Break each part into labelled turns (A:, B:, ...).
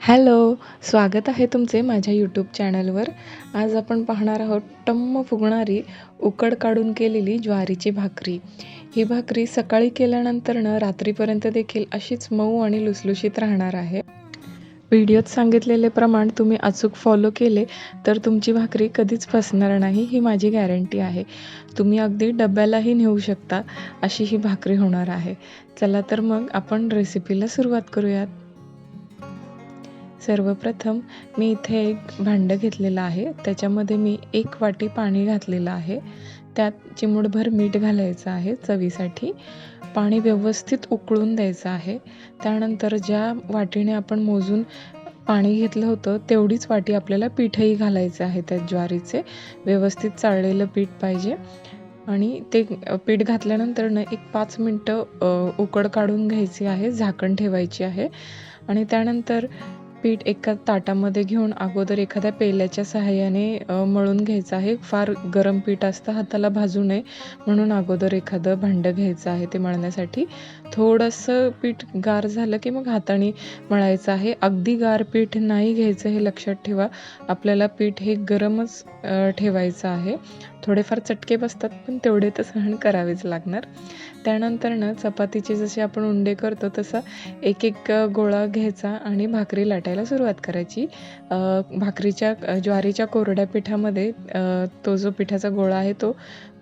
A: Hello स्वागत आहे तुमचे माझ्या यूट्यूब चॅनलवर आज आपण पाहणार आहोत टम्म फुगणारी उकड काढून केलेली ज्वारीची भाकरी. ही भाकरी सकाळी केल्यानंतरनं रात्रीपर्यंत देखील अशीच मऊ आणि लुसलुशीत राहणार आहे. व्हिडिओत सांगितलेले प्रमाण तुम्ही अचूक फॉलो केले तर तुमची भाकरी कधीच फसणार नाही ही माझी गॅरंटी आहे. तुम्ही अगदी डब्यालाही नेऊ शकता अशी ही भाकरी होणार आहे. चला तर मग आपण रेसिपीला सुरुवात करूयात. सर्वप्रथम मी इथे एक भांडं घेतलेलं आहे. त्याच्यामध्ये मी एक वाटी पाणी घातलेलं आहे. त्यात चिमूटभर मीठ घालायचं आहे चवीसाठी. पाणी व्यवस्थित उकळून द्यायचं आहे. त्यानंतर ज्या वाटीने आपण मोजून पाणी घेतलं होतं तेवढीच वाटी आपल्याला पीठही घालायचं आहे त्यात ज्वारीचे. व्यवस्थित चाळलेलं पीठ पाहिजे. आणि ते पीठ घातल्यानंतरनं एक पाच मिनटं उकड काढून घ्यायची आहे झाकण ठेवायची आहे. आणि त्यानंतर पीठ एका ताटामध्ये घेऊन अगोदर एखाद्या पेल्याच्या सहाय्याने मळून घ्यायचं आहे. फार गरम पीठ असतं हाताला भाजू नये म्हणून अगोदर एखादं भांडं घ्यायचं आहे ते मळण्यासाठी. थोडंसं पीठ गार झालं की मग हाताने मळायचं आहे. अगदी गार पीठ नाही घ्यायचं हे लक्षात ठेवा. आपल्याला पीठ हे गरमच ठेवायचं आहे. थोडेफार चटके बसतात पण तेवढे तर सहन करावेच लागणार. त्यानंतर ना चपातीचे जसे आपण उंडे करतो तसा एक एक गोळा घ्यायचा आणि भाकरी वाटायला सुरुवात करायची. भाकरीच्या ज्वारीच्या कोरड्या पिठामध्ये तो जो पिठाचा गोळा आहे तो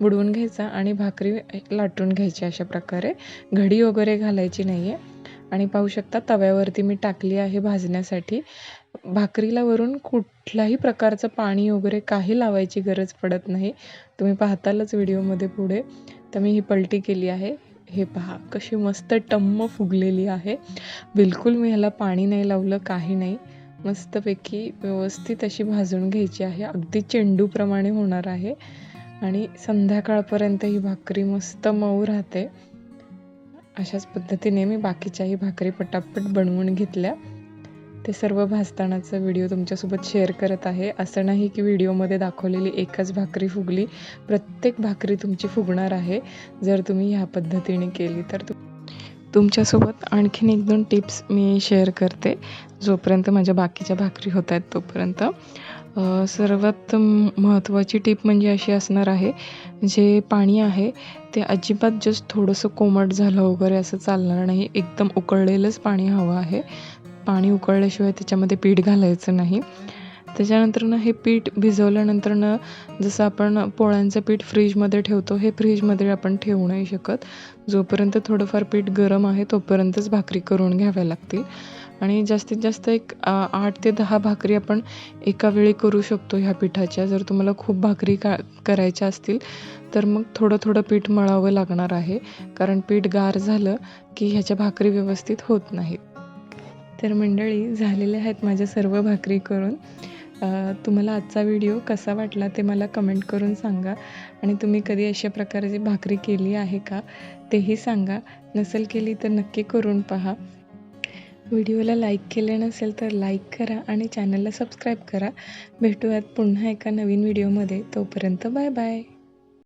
A: बुडवून घ्यायचा आणि भाकरी लाटून घ्यायची अशा प्रकारे. घडी वगैरे घालायची नाही आहे आणि पाहू शकता तव्यावरती मी टाकली आहे भाजण्यासाठी. भाकरीला वरून कुठल्याही प्रकारचं पाणी वगैरे काही लावायची गरज पडत नाही. तुम्ही पाहतालच व्हिडिओमध्ये पुढे. तर मी ही पलटी केली आहे. हे पहा कशी मस्त टम्म फुगलेली आहे. बिलकुल मी ह्याला पाणी नाही लावलं काही नाही. मस्तपैकी व्यवस्थित अशी भाजून घ्यायची आहे. अगदी चेंडूप्रमाणे होणार आहे. आणि संध्याकाळपर्यंत ही भाकरी मस्त मऊ राहते. अशाच पद्धतीने मी बाकीच्याही भाकरी पटापट बनवून घेतल्या. ते सर्व भाजतानाचा व्हिडिओ तुमच्यासोबत शेअर करत आहे. असं नाही की व्हिडिओमध्ये दाखवलेली एकच भाकरी फुगली. प्रत्येक भाकरी तुमची फुगणार आहे. जर तुम्ही ह्या पद्धतीने केली तर तु तुमच्यासोबत आणखीन एक दोन टिप्स मी शेअर करते. जोपर्यंत माझ्या बाकीच्या भाकरी होत आहेत तोपर्यंत सर्वात महत्त्वाची टीप म्हणजे अशी असणार आहे जे पाणी आहे ते अजिबात जस्ट थोडंसं कोमट झालं वगैरे असं चालणार नाही. एकदम उकळलेलंच पाणी हवं आहे. पाणी उकळल्याशिवाय त्याच्यामध्ये पीठ घालायचं नाही. त्याच्यानंतरनं हे पीठ भिजवल्यानंतरनं जसं आपण पोळ्यांचं पीठ फ्रीजमध्ये ठेवतो हे फ्रीजमध्ये आपण ठेवू नाही शकत. जोपर्यंत थोडंफार पीठ गरम आहे तोपर्यंतच भाकरी करून घ्याव्या लागतील. आणि जास्तीत जास्त एक आठ ते दहा भाकरी आपण एका वेळी करू शकतो ह्या पिठाच्या. जर तुम्हाला खूप भाकरी का करायच्या असतील तर मग थोडं थोडं पीठ मळावं लागणार आहे. कारण पीठ गार झालं की ह्याच्या भाकरी व्यवस्थित होत नाहीत. तर मंडळी झालेल्या आहेत माझ्या सर्व भाकरी करून. तुम्हाला आजचा व्हिडिओ कसा वाटला ते मला कमेंट करून सांगा. आणि तुम्ही कधी अशा प्रकारची भाकरी केली आहे का तेही सांगा. नसेल केली तर नक्की करून पहा. व्हिडिओला लाईक केले नसेल तर लाईक करा आणि चॅनलला सबस्क्राईब करा. भेटूयात पुन्हा एका नवीन व्हिडिओमध्ये. तोपर्यंत बाय बाय.